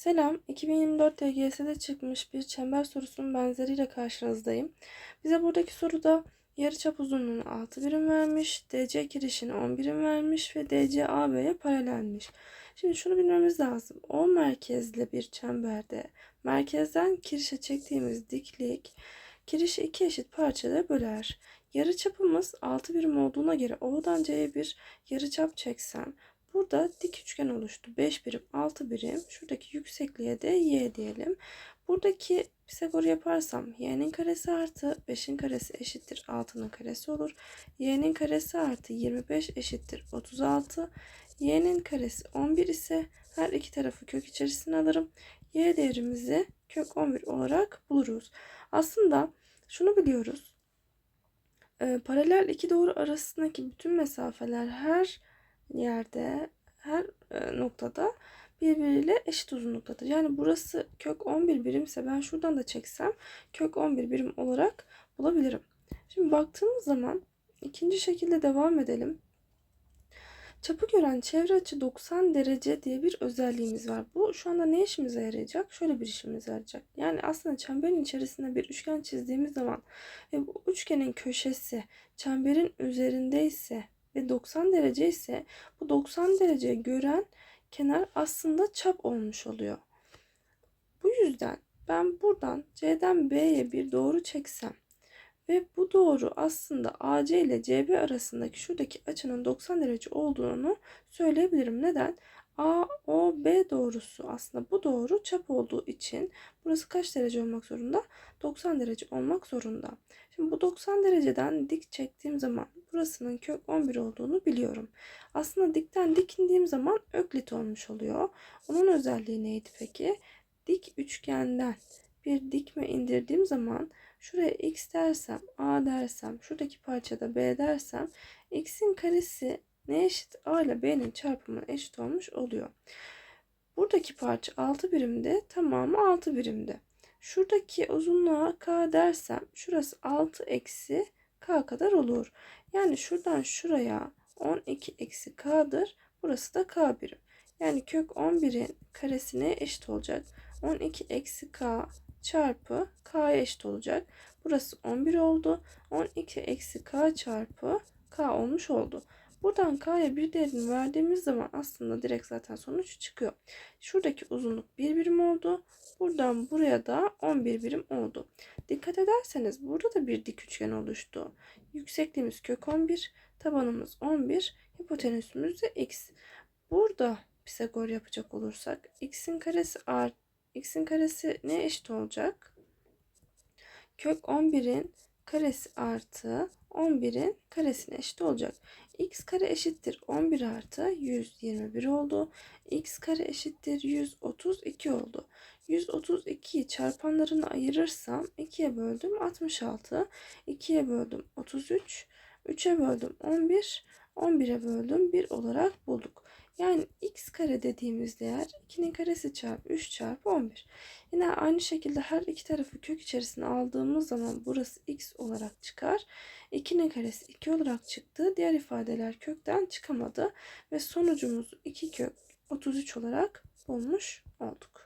Selam, 2024 DGS'de çıkmış bir çember sorusunun benzeriyle karşınızdayım. Bize buradaki soruda yarıçap uzunluğunu 6 birim vermiş, DC kirişini 10 birim vermiş ve DC AB'ye paralelmiş. Şimdi şunu bilmemiz lazım. O merkezli bir çemberde merkezden kirişe çektiğimiz diklik kirişi iki eşit parçaya böler. Yarıçapımız 6 birim olduğuna göre O'dan C'ye bir yarıçap çeksem Burada dik üçgen oluştu. 5 birim, 6 birim. Şuradaki yüksekliğe de y diyelim. Buradaki Pisagor yaparsam y'nin karesi artı 5'in karesi eşittir 6'nın karesi olur. y'nin karesi artı 25 eşittir 36. y'nin karesi 11 ise her iki tarafı kök içerisine alırım. y değerimizi kök 11 olarak buluruz. Aslında şunu biliyoruz. Paralel iki doğru arasındaki bütün mesafeler her yerde her e, noktada birbiriyle eşit uzunluktadır. Yani burası kök 11 birimse ben şuradan da çeksem kök 11 birim olarak bulabilirim. Şimdi baktığımız zaman ikinci şekilde devam edelim. Çapı gören çevre açı 90 derece diye bir özelliğimiz var. Bu şu anda ne işimize yarayacak? Şöyle bir işimize yarayacak. Yani aslında çemberin içerisinde bir üçgen çizdiğimiz zaman ve bu üçgenin köşesi çemberin üzerindeyse ve 90 derece ise bu 90 derece gören kenar aslında çap olmuş oluyor. Bu yüzden ben buradan C'den B'ye bir doğru çeksem ve bu doğru aslında AC ile CB arasındaki şuradaki açının 90 derece olduğunu söyleyebilirim. Neden? AOB doğrusu aslında bu doğru çap olduğu için burası kaç derece olmak zorunda? 90 derece olmak zorunda. Şimdi bu 90 dereceden dik çektiğim zaman burasının kök 11 olduğunu biliyorum. Aslında dikten dik indiğim zaman öklit olmuş oluyor. Onun özelliği neydi peki? Dik üçgenden bir dikme indirdiğim zaman şuraya x dersem, a dersem, şuradaki parçada b dersem x'in karesi ne eşit? A ile B'nin çarpımı eşit olmuş oluyor. Buradaki parça 6 birimde, tamamı 6 birimde. Şuradaki uzunluğa K dersem şurası 6 eksi K kadar olur. Yani şuradan şuraya 12 eksi K'dır. Burası da K birim. Yani kök 11'in karesine eşit olacak. 12 eksi K çarpı K'ya eşit olacak. Burası 11 oldu. 12 eksi K çarpı K olmuş oldu. Buradan K'ya bir değerini verdiğimiz zaman aslında direkt zaten sonuç çıkıyor. Şuradaki uzunluk 1 birim oldu. Buradan buraya da 11 birim oldu. Dikkat ederseniz burada da bir dik üçgen oluştu. Yüksekliğimiz kök 11, tabanımız 11, hipotenüsümüz de x. Burada Pisagor yapacak olursak x'in karesi art x'in karesi ne eşit olacak? Kök 11'in karesi artı 11'in karesine eşit olacak. X kare eşittir 11 artı 121 oldu. x kare eşittir 132 oldu. 132'yi çarpanlarını ayırırsam 2'ye böldüm 66. 2'ye böldüm 33. 3'e böldüm 11. 11'e böldüm 1 olarak bulduk. Yani x kare dediğimiz değer 2'nin karesi çarpı 3 çarpı 11. Yine aynı şekilde her iki tarafı kök içerisine aldığımız zaman burası x olarak çıkar. 2'nin karesi 2 olarak çıktı. Diğer ifadeler kökten çıkamadı. Ve sonucumuzu 2 kök 33 olarak bulmuş olduk.